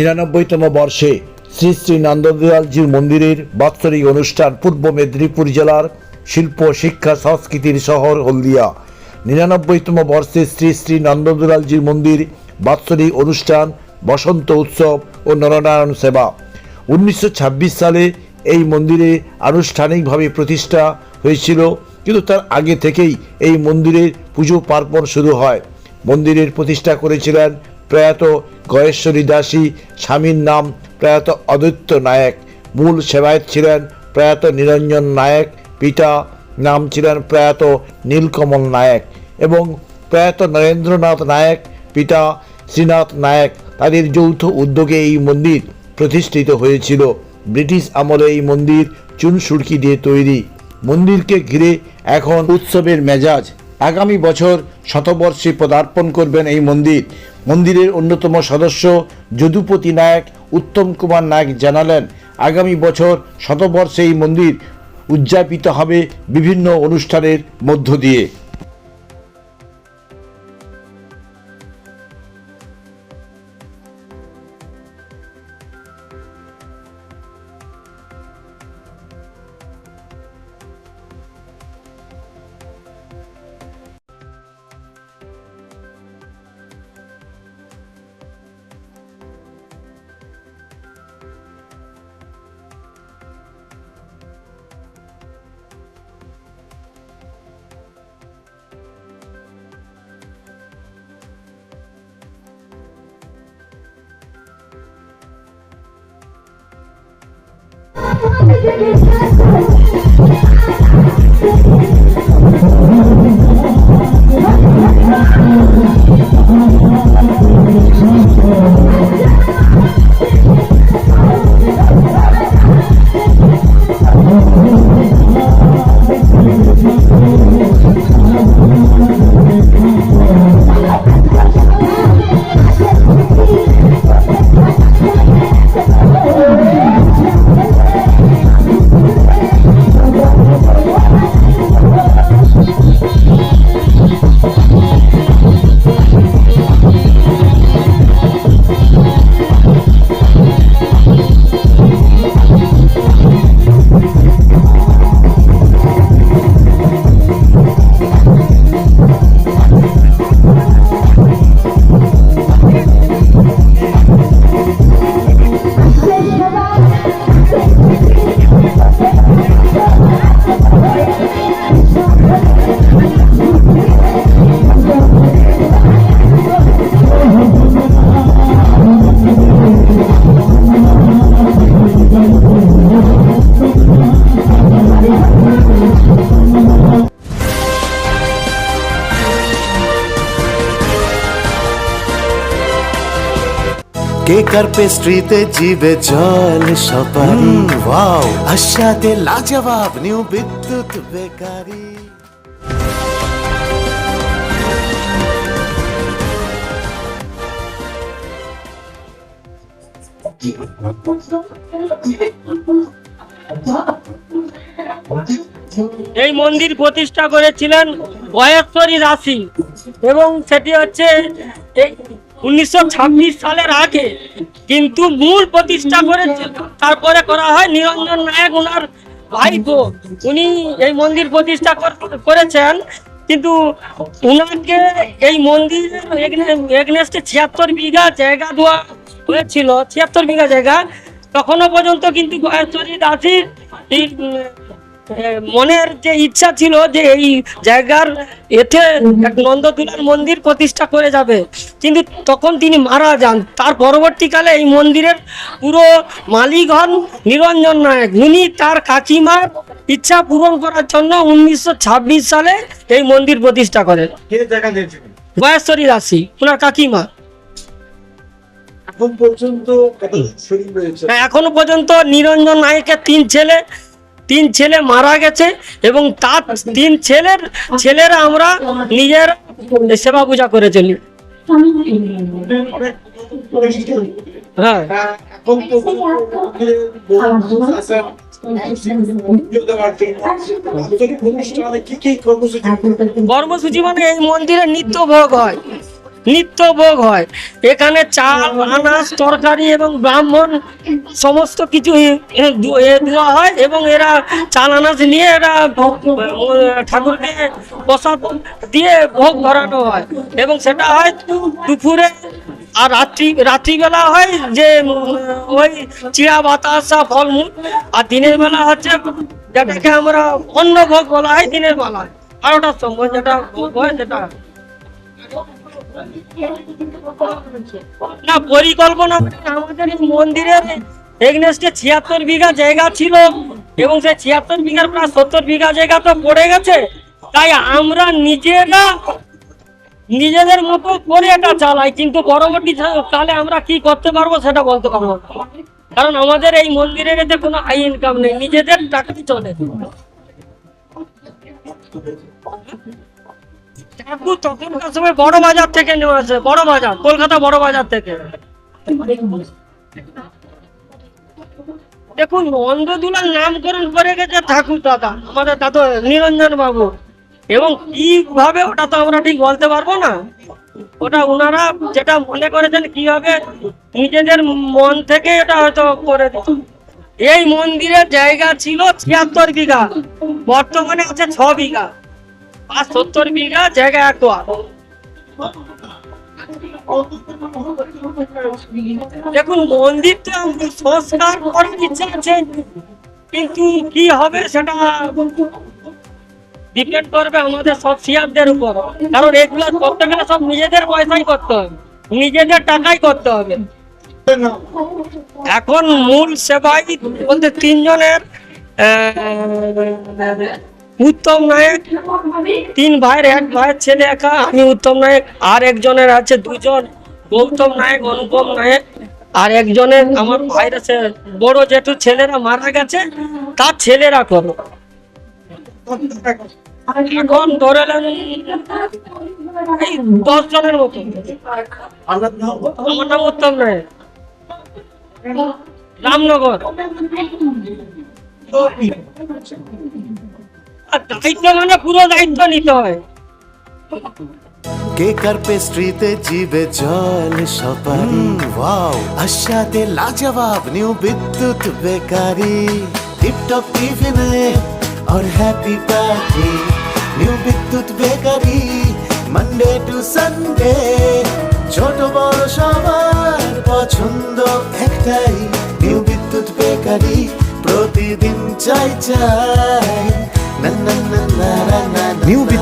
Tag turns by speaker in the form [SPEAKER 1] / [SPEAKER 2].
[SPEAKER 1] নিরানব্বইতম বর্ষে শ্রী শ্রী নন্দদয়ালজির মন্দিরের বাৎসরিক অনুষ্ঠান পূর্ব মেদিনীপুর জেলার শিল্প, শিক্ষা, সংস্কৃতির শহর হলদিয়া। নিরানব্বইতম বর্ষে শ্রী শ্রী নন্দদয়ালজির মন্দির বাৎসরিক অনুষ্ঠান, বসন্ত উৎসব ও নরনারায়ণ সেবা। উনিশশো ছাব্বিশ সালে এই মন্দিরে আনুষ্ঠানিকভাবে প্রতিষ্ঠা হয়েছিল, কিন্তু তার আগে থেকেই এই মন্দিরের পুজো পার্বণ শুরু হয়। মন্দিরের প্রতিষ্ঠা করেছিলেন প্রয়াত গয়েশ্বরী দাসী স্বামীর নাম প্রয়াত অদ্বৈত নায়ক। মূল সেবায়ত ছিলেন প্রয়াত নিরঞ্জন নায়ক, পিতা নাম ছিলেন প্রয়াত নীলকমল নায়ক এবং প্রয়াত নরেন্দ্রনাথ নায়ক, পিতা শ্রীনাথ নায়ক। তাদের যৌথ উদ্যোগে এই মন্দির প্রতিষ্ঠিত হয়েছিল। ব্রিটিশ আমলে এই মন্দির চুন সুরকি দিয়ে তৈরি। মন্দিরকে ঘিরে এখন উৎসবের মেজাজ। আগামী বছর শতবর্ষে পদার্পণ করবেন এই মন্দির। মন্দিরের অন্যতম সদস্য যদুপতি নায়ক উত্তম কুমার নায়ক জানালেন, আগামী বছর শতবর্ষে এই মন্দির উদযাপিত হবে বিভিন্ন অনুষ্ঠানের মধ্য দিয়ে। Thank you.
[SPEAKER 2] কেকার পেস্ট্রিতে জিবে জল সপারি। ওয়াও। আশাতে লাজবাব নিউ বিদ্যুৎ বেকারি।
[SPEAKER 3] এই মন্দির প্রতিষ্ঠা করেছিলেন গয়েশ্বরী দাসী এবং সেটি হচ্ছে উনিশশো ছাব্বিশ সালের আগে কিন্তু মূল প্রতিষ্ঠা করে তারপরে করা হয় নিরঞ্জন নায়ক ওনার ভাইপো। উনি এই মন্দির প্রতিষ্ঠা কর- করেছেন, কিন্তু উনাকে এই মন্দির এগনেস্টে ছিয়াত্তর বিঘা জায়গা দেওয়া হয়েছিল, ছিয়াত্তর বিঘা জায়গা। তখনও পর্যন্ত কিন্তু গয়েশ্বরী দাসীর মনের যে ইচ্ছা ছিল যে এই জায়গার এতে এক নন্দতুলার মন্দির প্রতিষ্ঠা করে যাবে। কিন্তু তখন তিনি মারা যান। তার পরবর্তীকালে এই মন্দিরের পুরো মালিক হন নিরঞ্জন নায়ক। উনি তার কাকিমার ইচ্ছা পূরণ করার জন্য উনিশশো ছাব্বিশ সালে এই মন্দির প্রতিষ্ঠা করেন।
[SPEAKER 4] জায়গা দিয়েছেন
[SPEAKER 3] ওনার কাকিমা।
[SPEAKER 4] এখন পর্যন্ত
[SPEAKER 3] হ্যাঁ, এখনও পর্যন্ত নিরঞ্জন নায়কের তিন ছেলে তিন ছেলে মারা গেছে এবং তার তিন ছেলের ছেলেরা আমরা নিজের সেবা পূজা করে চলি হ্যাঁ
[SPEAKER 4] কর্মসূচি?
[SPEAKER 3] কর্মসূচি মানে এই মন্দিরে নিত্য ভোগ হয়। নিত্য ভোগ হয়। এখানে চাল আনাজ তরকারি এবং ব্রাহ্মণ সমস্ত কিছু দেওয়া হয় এবং এরা চাল আনাজ নিয়ে এরা ঠাকুরকে প্রসাদ দিয়ে ভোগ ধরানো হয়। এবং সেটা হয় দুপুরে আর রাত্রি রাত্রিবেলা হয় যে ওই চিড়া বাতাসা ফলমূল। আর দিনের বেলা হচ্ছে যেটাকে আমরা অন্ন ভোগ বলা হয় দিনের বেলা। বারোটার সময় যেটা ভোগ হয় সেটা। না, পরিকল্পনা আমাদের মন্দিরের এগনেস্টে ছিয়াত্তর বিঘা জায়গা ছিল এবং সেই ছিয়াত্তর বিঘার প্রায় সত্তর বিঘা জায়গা তো পড়ে গেছে। তাই আমরা নিজেরা, নিজেদের মতো করে এটা চালাই, কিন্তু পরবর্তী কালে আমরা কি করতে পারব সেটা বলতে পারব কারণ আমাদের এই মন্দিরের এতে কোনো আই ইনকাম নেই, নিজেদের টাকাই চলে। বড় বাজার থেকে বড় বাজার, কলকাতা বড় বাজার থেকে। দেখুন নন্দদুলার নামকরণ করে গেছে ঠাকুর দাদা, আমাদের দাদু নিরঞ্জন বাবু। এবং কীভাবে ওটা তো আমরা ঠিক বলতে পারব না। ওটা ওনারা যেটা মনে করেছেন কীভাবে নিজেদের মন থেকে এটা হয়তো করে এই মন্দিরের জায়গা ছিল ছিয়াত্তর বিঘা, বর্তমানে আছে ছ বিঘা। আর সত্তর বিঘা জায়গা একোয়ার দেখুন মন্দিরটা সংস্কার করার ইচ্ছা আছে কিন্তু কি হবে সেটা ডিপেন্ড করবে আমাদের সব শেয়ারদের উপর। কারণ এগুলো করতে গেলে সব নিজেদের পয়সাই করতে হবে নিজেদের টাকাই করতে হবে। এখন মূল সেবাই বলতে তিনজনের আহ, উত্তম নায়ক, তিন ভাইয়ের, এক ভাইয়ের ছেলে একা, আমি উত্তম নায়ক, আর একজনের আছে দুজন, গৌতম নায়ক, অনুপম নায়ক, আর একজনের আমার ভাইয়ের আছে, বড় জেঠু ছেলেরা মারা গেছে, তার ছেলেরা করো। এখন ধরে এই দশ জনের মতো। আমার নাম উত্তম নায়ক। রামনগর। দায়িত্ব মানে পুরো দায়িত্ব নিতে হয়
[SPEAKER 2] কেকার পেস্ট্রিতে জিবে জল সপারি ওয়াও আশাতে লাজবাব নিউ বিদ্যুৎ বেকারি টিপটপ টিফিনে और happy party new Bidyut bakery Monday to Sunday ছোট বড় সবার পছন্দ একটাই নিউ বিদ্যুৎ বেকারি প্রতিদিন চাই চাই না না না না না না
[SPEAKER 5] নিউ